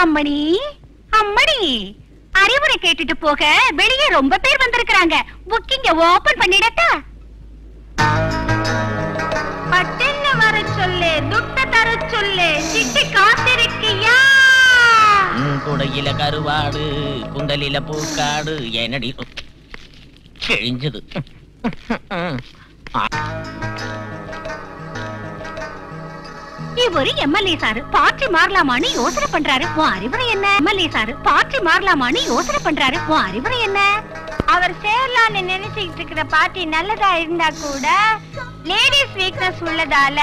அம்மணி அம்மணி. அறிவுரை கேட்டுட்டு போக வெளியே ரொம்ப பேர் வந்திருக்கிறாங்க. புக்கிங்க ஓபன் பண்ணிடட்டா? பட்டுன்னு வர சொல்லு துட்ட தர சொல்லு சிட்டி காத்திருக்கியா? குடையில கருவாடு குண்டலில பூக்காடு என்னடி? கிழிஞ்சது இவரு எம்எல்ஏ சாரு பார்ட்டி மாறலாமான்னு யோசனை பண்றாரு. உன் அறிவுரை என்ன? எம்எல்ஏ சாரு பார்ட்டி மாறலாமான்னு யோசனை பண்றாரு. உன் அறிவுரை என்ன? அவர் சேரலான்னு நினைச்சுக்கிட்டு இருக்கிற பார்ட்டி நல்லதா இருந்தா கூட லேடிஸ் வீக்னஸ் உள்ளதால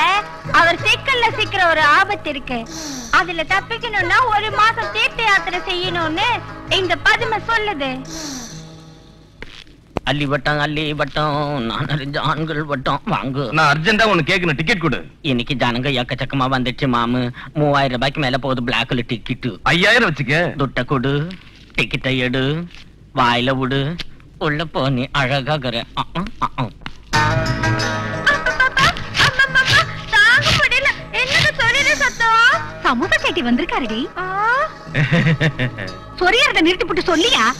அவர் சிக்கல்ல சிக்கிற ஒரு ஆபத்து இருக்கு. அதுல தப்பிக்கணும்னா ஒரு மாசம் தீர்த்த யாத்திரை செய்யணும்னு இந்த பதுமை சொல்லுது. அள்ளி வட்டம் அள்ளி வட்டம். நான் அறிஞ்ச ஆண்கள் வட்டம். வாங்கு. நான் அர்ஜென்டா உனக்கு கேட்கணும் டிக்கெட் கொடு. இன்னைக்கு ஜனங்க எக்கச்சக்கமா வந்துச்சு மாமு. மூவாயிரம் ரூபாய்க்கு மேல போகுது பிளாக்ல டிக்கெட்டு ஐயாயிரம் வச்சுக்க. துட்ட கொடு. டிக்கெட்டை எடு. வாயில விடு. உள்ள போ நீ அழகாகிற சமூக சேட்டி வந்திருக்காருடி. சொரியறத நிறுத்தி போட்டு சொல்லியா?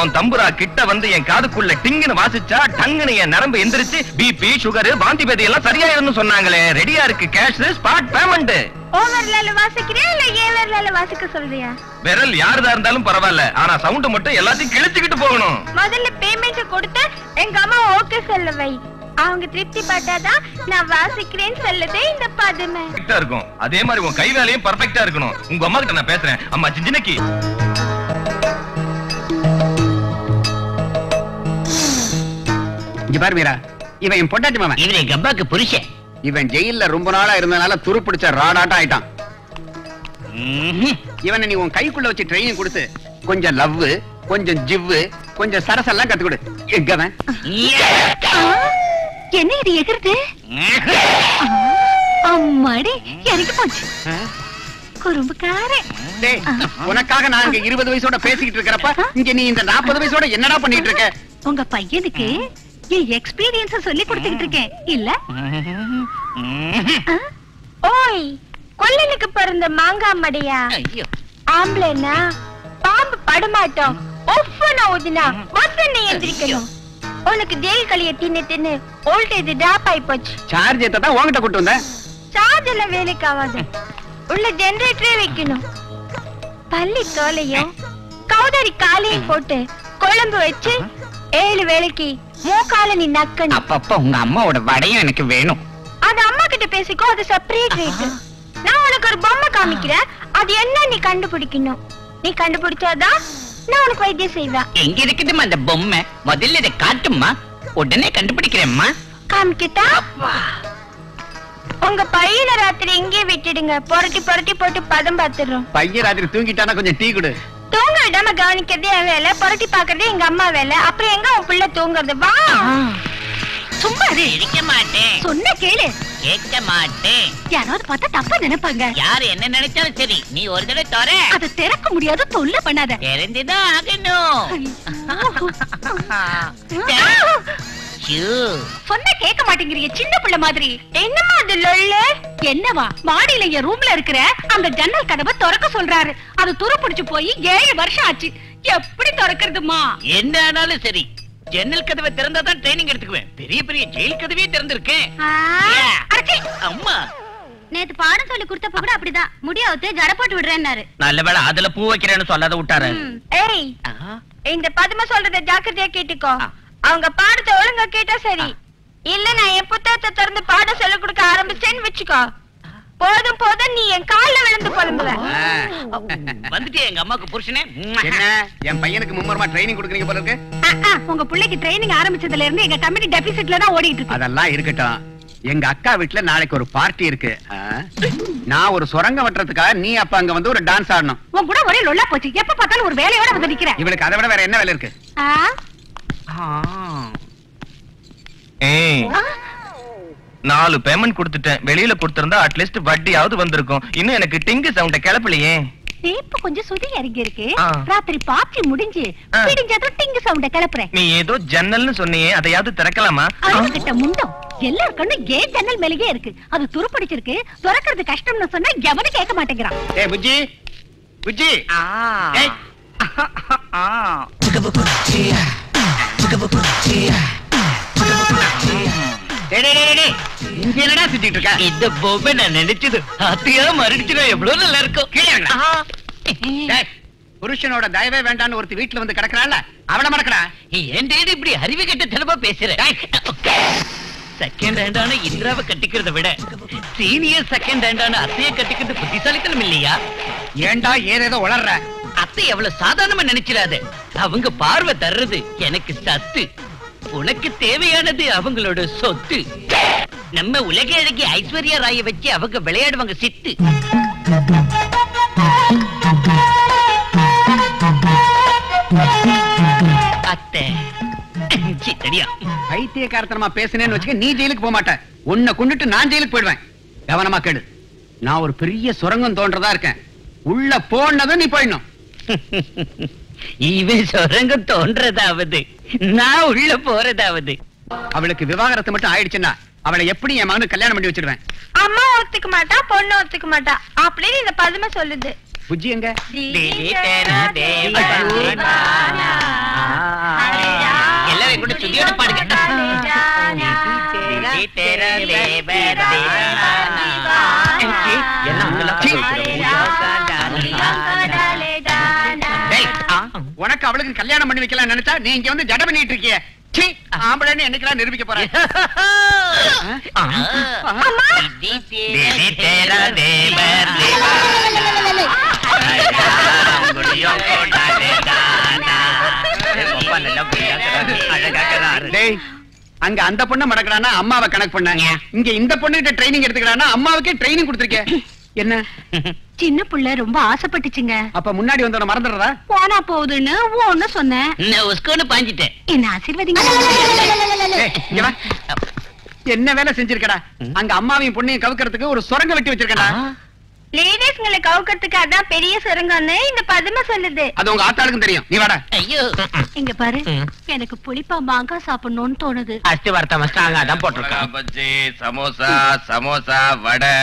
உன் தம்புரா கிட்ட வந்து என் காதுக்குள்ள டிங்குன்னு வாசிச்சா டங்குன்னு என் நரம்பு எந்திரிச்சு பிபி சுகர் வாந்தி பேதி எல்லாம் சரியாயிரும்னு சொன்னாங்களே. ரெடியா இருக்கு கேஷ் ஸ்பாட் பேமெண்ட் ஓவர்லால வாசிக்கிறியா இல்ல ஏவர்லால வாசிக்க சொல்றியா? விரல் யாருதா இருந்தாலும் பரவாயில்ல. ஆனா சவுண்ட் மட்டும் எல்லாத்தையும் கிழிச்சுக்கிட்டு போகணும். முதல்ல பேமெண்ட் கொடுத்து எங்க அம்மா ஓகே சொல்ல வை அவங்க திருப்தி பட்டாதான் நான் வாசிக்கிறேன்னு சொல்லுதே இந்த பதுமை. இருக்கும். அதே மாதிரி உன் கை வேலையும் பர்ஃபெக்ட்டா இருக்கணும். உங்க அம்மா கிட்ட நான் பேசுறேன். அம்மா சிஞ்சினக்கி இங்க பாரு மீரா இவன் என் பொண்டாட்டி மாமன். இவரு எங்க அப்பாக்கு புருஷன். இவன் ஜெயில்ல ரொம்ப நாளா இருந்தனால துரு பிடிச்ச ராடாட்டம் ஆயிட்டான். இவனை நீ உன் கைக்குள்ள வச்சு ட்ரைனிங் கொடுத்து கொஞ்சம் லவ் கொஞ்சம் ஜிவ்வு கொஞ்சம் சரசெல்லாம் கத்து கொடு. எங்கவன் என்ன இது எகிருது அம்மாடி இறங்கி போச்சு. உனக்காக நான் இங்க இருபது வயசோட பேசிக்கிட்டு இருக்கிறப்ப இங்க நீ இந்த நாற்பது வயசோட என்னடா பண்ணிட்டு இருக்க? உங்க பையனுக்கு என் எக்ஸ்பீரியன்ஸ் சொல்லி கொடுத்துக்கிட்டு இருக்கேன். இல்ல? ஓய் கொல்லனுக்கு பிறந்த மாங்காய் மடையா? ஆம்பளைனா பாம்பு படமாட்டோம். ஒஃபன ஊதினா ஒத்தனை எந்திரிக்கணும். உனக்கு தேல் களிய தின்னு தின்னு ஓல்டேஜ் டிராப் ஆயி போச்சு. சார்ஜ் ஏத்த தான் உன்கிட்ட கூட்டு வந்தேன் சார்ஜ் எல்லாம் வேலைக்கு ஆகாது. உள்ள ஜெனரேட்டரே வைக்கணும். பள்ளி தோலையும் கௌதாரி காலையும் போட்டு குழம்பு வச்சு ஏழு வேலைக்கு மூக்கால நீ நக்கணும். அப்பப்ப உங்க அம்மாவோட வடையும் எனக்கு வேணும். அது அம்மா கிட்ட பேசிக்கோ அது செப்பரேட் ரேட் நான் உனக்கு ஒரு பொம்மை காமிக்கிறேன். அது என்ன நீ கண்டுபிடிக்கணும்? நீ கண்டுபிடிச்சாதான் நான் உனக்கு வைத்தியம் செய்வேன். எங்க இருக்குதுமா அந்த பொம்மை? முதல்ல இதை காட்டுமா உடனே கண்டுபிடிக்கிறேம்மா. காமிக்கிட்டா உங்க பையனை ராத்திரி இங்கே விட்டுடுங்க. புரட்டி புரட்டி போட்டு பதம் பார்த்துடுறோம். பையன் ராத்திரி தூங்கிட்டானா கொஞ்சம் டீ கொடு. தூங்க விடாம கவனிக்கிறதே என் வேலை புரட்டி பாக்குறதே எங்க அம்மா வேலை. அப்புறம் எங்க உன் பிள்ளை தூங்குறது? வா. சும்மா இரு. இருக்க மாட்டேன். சொன்ன கேளு. கேட்க மாட்டேன். யாராவது பார்த்தா தப்பா நினைப்பாங்க. யாரு என்ன நினைச்சாலும் சரி நீ ஒரு தடவை தர அதை திறக்க முடியாது தொல்லை பண்ணாத. தெரிஞ்சுதான் ஆகணும். சொன்ன கேட்க மாட்டேங்கிறீங்க சின்ன பிள்ளை மாதிரி. என்னமா அது லொல்லு? என்னவா மாடியில என் ரூம்ல இருக்கிற அந்த ஜன்னல் கதவை திறக்க சொல்றாரு. அது துரு பிடிச்சு போய் ஏழு வருஷம் ஆச்சு. எப்படி திறக்கிறதுமா? என்ன ஆனாலும் சரி. ஜன்னல் கதவை திறந்தா தான் ட்ரைனிங் எடுத்துக்குவேன். பெரிய பெரிய ஜெயில் கதவே திறந்திருக்கேன். அம்மா. நேத்து பாடம் சொல்லி கொடுத்தப்ப கூட அப்படிதான். முடியாவது ஜட போட்டு விடுறேன்னாரு. நல்ல வேளை அதுல பூ வைக்கிறேன்னு சொல்லாத விட்டாரு. ஏய் இந்த பதுமை சொல்றத ஜாக்கிரதையா கேட்டுக்கோ. அவங்க பாடத்தை ஒழுங்கா கேட்டா சரி. இல்ல நான் என் புத்தகத்தை திறந்து பாடம் சொல்ல கொடுக்க ஆரம்பிச்சேன்னு வச்சுக்கோ. போதும் போதும் நீ என் கால்ல விழுந்து புலம்புவ. வந்துட்டே எங்க அம்மாக்கு புருஷனே. என்ன? என் பையனுக்கு மும்மரமா ட்ரைனிங் கொடுக்குறீங்க போல இருக்கு? உங்க பிள்ளைக்கு ட்ரைனிங் ஆரம்பிச்சதுல இருந்து எங்க கம்பெனி டெபிசிட்ல தான் ஓடிட்டு இருக்கு. அதெல்லாம் இருக்கட்டும். எங்க அக்கா வீட்டுல நாளைக்கு ஒரு பார்ட்டி இருக்கு? நான் ஒரு சுரங்க வெட்டுறதுக்காக நீ அப்ப அங்க வந்து ஒரு டான்ஸ் ஆடணும். உன் கூட ஒரே லொல்லா போச்சு. எப்ப பார்த்தாலும் ஒரு வேலையோட வந்து நிக்கிற இவளுக்கு அதை விட வேற என்ன வேலை இருக்கு? நாலு பேமெண்ட் கொடுத்துட்டேன். வெளியில கொடுத்திருந்தா அட்லீஸ்ட் வட்டியாவது வந்திருக்கும். இன்னும் எனக்கு டிங்கு சவுண்ட கிளப்பலையே. சேப்பு கொஞ்சம் சுதி இறங்கி இருக்கு. ஆ. ராத்திரி பாப்டி முடிஞ்சு ஆ. பிடிஞ்சதும் டிங்கு சவுண்ட கிளப்புறேன். நீ ஏதோ ஜன்னல்னு சொன்னியே அதையாவது திறக்கலாமா? கிட்ட முண்டம். எல்லார் கண்ணும் ஏன் ஜன்னல் மேலேயே இருக்கு. அது துருப்பிடிச்சிருக்கு. திறக்கிறது கஷ்டம்னு சொன்னா எவனும் கேட்க மாட்டேங்கிறான். ஏ புஜ்ஜி. புஜ்ஜி. ஏய். இங்க என்னடா சுத்திட்டு இருக்க? இந்த பொம்மை நான் நினைச்சது. அத்தியா மறுடிச்சுனா எவ்வளவு நல்லா இருக்கும். கீழே புருஷனோட தயவே வேண்டான்னு ஒருத்தி வீட்டுல வந்து கிடக்குறாள் அவள மறக்கடா. ஏன் டேடி இப்படி அறிவு கட்ட தனமா பேசுற? செகண்ட் ஹேண்டான இந்திராவை கட்டிக்கிறத விட சீனியர் செகண்ட் ஹேண்டான அத்தைய கட்டிக்கிறது புத்திசாலித்தனம் இல்லையா? ஏன்டா ஏதேதோ உளர்ற? அத்தை எவ்வளவு சாதாரணமா நினைச்சிடாத. அவங்க பார்வை தர்றது எனக்கு சத்து. உனக்கு தேவையானது அவங்களோட சொத்து. நம்ம உலக அழகி ஐஸ்வர்யா ராய வச்சு அவங்க விளையாடுவாங்க சித்து. அத்தை சித்தடியா பைத்தியக்காரத்தனமா பேசுனேன்னு வச்சுக்க நீ ஜெயிலுக்கு போக மாட்ட. உன்னை கொண்டுட்டு நான் ஜெயிலுக்கு போயிடுவேன். கவனமா கேடு நான் ஒரு பெரிய சுரங்கம் தோன்றதா இருக்கேன். உள்ள போனதும் நீ போயிடணும். இவன் சுரங்கம் தோன்றதாவது. நான் உள்ள போறதாவது. அவளுக்கு விவாகரத்து மட்டும் ஆயிடுச்சுன்னா அவளை எப்படி என் மகனுக்கு கல்யாணம் பண்ணி வச்சிருவேன் அம்மா ஒத்துக்க மாட்டா பொண்ணு ஒத்துக்க மாட்டா. அப்படின்னு இந்த பதுமை சொல்லுது. புஜ்ஜி எங்க? எல்லாரும் கூட சுதியோட பாடுங்க. எல்லாம் உனக்கு அவளுக்கு கல்யாணம் பண்ணி வைக்கலாம் நினைச்சா நீ இங்க வந்து ஜட பண்ணிட்டு இருக்கிய. ஆம்பளைன்னு என்னைக்கெல்லாம் நிரூபிக்க போற? டேய் அங்க அந்த பொண்ணு மடக்கறானா அம்மாவை கணக்கு பண்ணாங்க? இங்க இந்த பொண்ணுகிட்ட ட்ரைனிங் எடுத்துக்கிறானா? அம்மாவுக்கே ட்ரைனிங் கொடுத்திருக்கே. என்ன? சின்ன புள்ள ரொம்ப ஆசைப்பட்டுச்சுங்க. அப்ப முன்னாடி வந்தவன மறந்துடுறதா? போனா போகுதுன்னு ஒன்னு சொன்னேன். உஸ்கோன்னு பாஞ்சிட்டேன். என்ன ஆசீர்வதிங்க. என்ன வேலை செஞ்சிருக்கடா? அங்க அம்மாவையும் பொண்ணையும் கவுக்கறதுக்கு ஒரு சுரங்க வெட்டி வச்சிருக்கடா. லேடிஸ்ங்களை கவுக்கிறதுக்கு அதான் பெரிய சுரங்கம்னு இந்த பதுமை சொல்லுது. அது உங்க ஆத்தாளுக்கும் தெரியும். நீ வாடா. ஐயோ. இங்க பாரு. எனக்கு புளிப்பா மாங்காய் சாப்பிடணும்னு தோணுது. அஸ்தி வார்த்தை ஸ்ட்ராங்கா தான் போட்டிருக்கான். பஜ்ஜி சமோசா சமோசா வடை.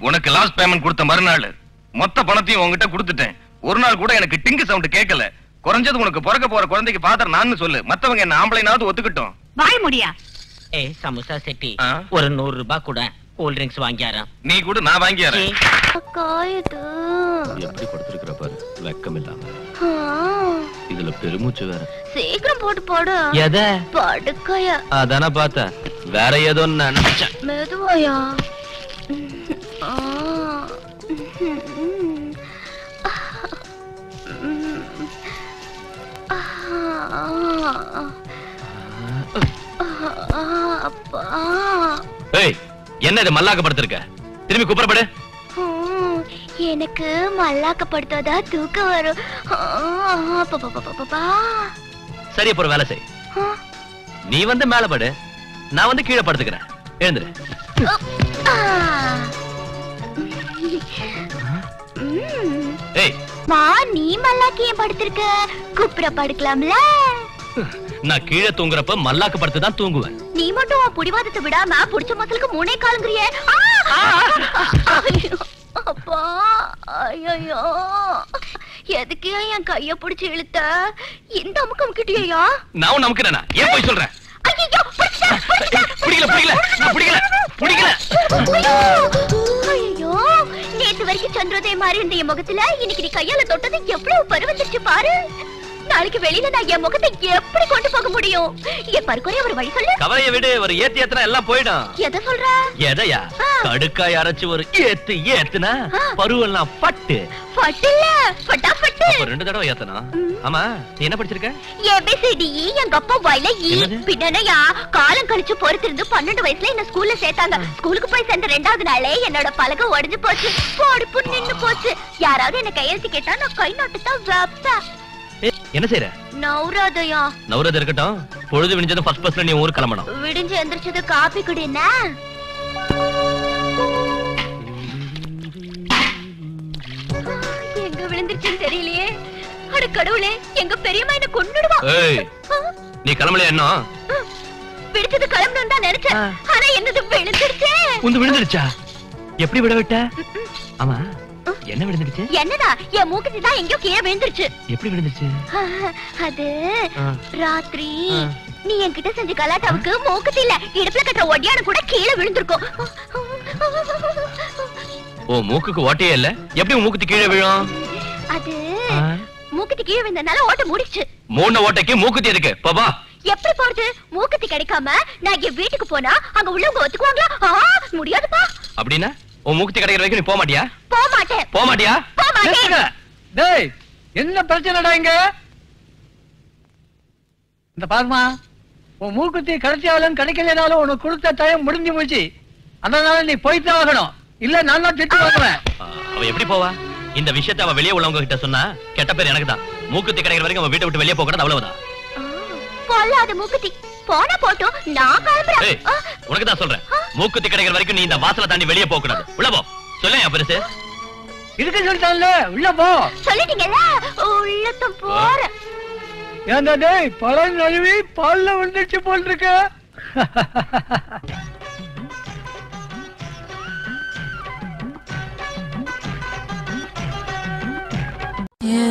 உனக்கு லாஸ்ட் பேமெண்ட் கொடுத்த மறுநாள். மொத்த பணத்தையும் உன்கிட்ட கொடுத்துட்டேன். ஒரு நாள் கூட எனக்கு டிங்கு சவுண்ட் கேட்கல. குறைஞ்சது உனக்கு பிறக்க போற குழந்தைக்கு பாத்திரம் நான் சொல்லு. மத்தவங்க என்ன ஆம்பளைனாவது ஒத்துக்கிட்டோம். வாய் முடியா? ஏ சமோசா செட்டி? ஒரு நூறு ரூபாய் கூட கூல் ட்ரிங்க்ஸ் வாங்கியாரன் நீ கூட நான் காயுது எப்படி படுத்திருக்கிற பாரு வெக்கம் இல்லாம. இதுல பெருமூச்சு வேற. சீக்கிரம் போட்டு போடு. எத? படுக்கைய. அதானே பார்த்தேன். வேற ஏதோ நினைச்சேன். மெதுவாயா? ஏய் என்ன இது மல்லாக்க படுத்திருக்க திரும்பி குப்புறப்படு எனக்கு மல்லாக்கப்படுத்தாதா தூக்கம் வரும். சரி அப்புறம் வேலை செய். நீ வந்து மேல படு. நான் வந்து கீழே படுத்துக்கிறேன். எழுந்துரு. மா நீ மல்லாக்கி ஏன் படுத்திருக்க. குப்புற படுக்கலாம்ல நான் கீழே தூங்குறப்ப மல்லாக்க படுத்து தான் தூங்குவேன். நீ மட்டும் உன் புடிவாதத்தை விடாம புடிச்ச மசலுக்கு மூணே காலுங்கிறிய. அப்பா ஐயோ எதுக்கு என் கைய புடிச்சு இழுத்த? இந்த அமுக்கம் அமுக்கிட்டியா நான் நமக்கு ஏன் போய் சொல்றேன் பிடிக்கல பிடிக்கல பிடிக்கல பிடிக்கல. வரைக்கும் சந்திரோதயம் மாதிரி இருந்த என் முகத்துல இன்னைக்கு நீ கையால தொட்டது எவ்வளவு பருவந்துச்சு பாரு. நாளைக்கு வெளியில நான் என் முகத்தை எப்படி கொண்டு போக முடியும்? என் பருக்குறைய ஒரு வழி சொல்லு கவலைய விடு ஒரு ஏத்தி ஏத்துனா எல்லாம் போயிடும். எதை சொல்ற? எதையா. கடுக்காய் அரைச்சு ஒரு ஏத்து ஏத்துனா. பருவெல்லாம் பட்டு. பட்டுல பட்டாப்பட்டு அப்ப ரெண்டு தடவை ஏத்தணும் ஆமா நீ என்ன படிச்சிருக்க? ஏபிசிடி எங்க அப்பா வாயில ஈ? பின்னனையா காலம் கழிச்சு பொறுத்திருந்து பன்னெண்டு வயசுல என்ன ஸ்கூல்ல சேர்த்தாங்க. ஸ்கூலுக்கு போய் சேர்ந்த ரெண்டாவது நாளே என்னோட பலகை உடைஞ்சு போச்சு. போடுப்பு நின்னு போச்சு. யாராவது என்ன கையெழுத்து கேட்டா நான் கை நாட்டு தான் வைப்பேன் என்ன செய்யற நௌராதயா நவரது இருக்கட்டும். பொழுது விடிஞ்சதும் ஃபர்ஸ்ட் பஸ்ல நீ ஊருக்கு கிளம்பணும். விடிஞ்சு எந்திரிச்சது காப்பி குடினா எங்க விழுந்துருச்சுன்னு தெரியலையே. அட கடவுளே எங்க பெரியம்மா என்ன கொன்னுடுவா. ஏய் நீ கிளம்பலையா என்ன? பிடிச்சது கிளம்பணும் தான் நினைச்சேன். ஆனா என்னது விழுந்துருச்சே. உந்து விழுந்துருச்சா? எப்படி விட விட்ட? ஆமா. என்ன விழுந்துடுச்சு? என்னடா? என் மூக்குத்தி தான் எங்கேயோ கீழே விழுந்துருச்சு. எப்படி விழுந்துருச்சு? அது. ராத்திரி. நீ என்கிட்ட செஞ்ச கலாட்டாவுக்கு மூக்குத்தி இல்ல இடுப்புல கட்டுற ஒடியான கூட கீழே விழுந்திருக்கும். ஓ மூக்குக்கு ஓட்டையே இல்ல? எப்படி மூக்குத்தி கீழே விழும்? அது. மூக்குத்தி கீழே விழுந்தனால ஓட்ட முடிச்சு மூணு ஓட்டைக்கு மூக்குத்தி எதுக்கு? பாபா எப்படி போறது? மூக்குத்தி கிடைக்காம நான் என் வீட்டுக்கு போனா அங்க உள்ளவங்க ஒத்துக்குவாங்களா? முடியாதுப்பா. அப்படின்னா? உன் மூக்குத்தி கிடைக்கிற வரைக்கும் நீ போக மாட்டியா போக மாட்டேன் போக மாட்டியா போக மாட்டேன் நிறுத்துங்க. டேய் என்ன பிரச்சனைடா இங்க? இந்த பாருமா உன் மூக்குத்தி கிடைச்சாலும் கிடைக்கலனாலும் உனக்கு கொடுத்த டைம் முடிஞ்சு போச்சு. அதனால நீ போயிட்டு ஆகணும். இல்ல நான் தான் திட்டு வாங்குவேன். அவ எப்படி போவா? இந்த விஷயத்தை அவ வெளியே உள்ளவங்க கிட்ட சொன்னா கெட்ட பேர் எனக்கு தான் மூக்குத்தி கிடைக்கிற வரைக்கும் அவன் வீட்டை விட்டு வெளியே போக கூடாது அவ்வளவுதான் மூக்குத்தி. போனா போட்டும். நான் கிளம்புறேன். உனக்கு தான் சொல்றேன். மூக்குத்தி கிடைக்கிற வரைக்கும் நீ இந்த வாசலை தாண்டி வெளியே போக கூடாது. உள்ள போ. சொல்லேன் பெருசு? இருக்க சொல்லிட்டான்ல உள்ள போ. சொல்லிட்டீங்கல்ல? உள்ளத்தும் போறேன். ஏன்டா டேய் பழம் நழுவி பால்ல வந்துச்சு போல் இருக்க You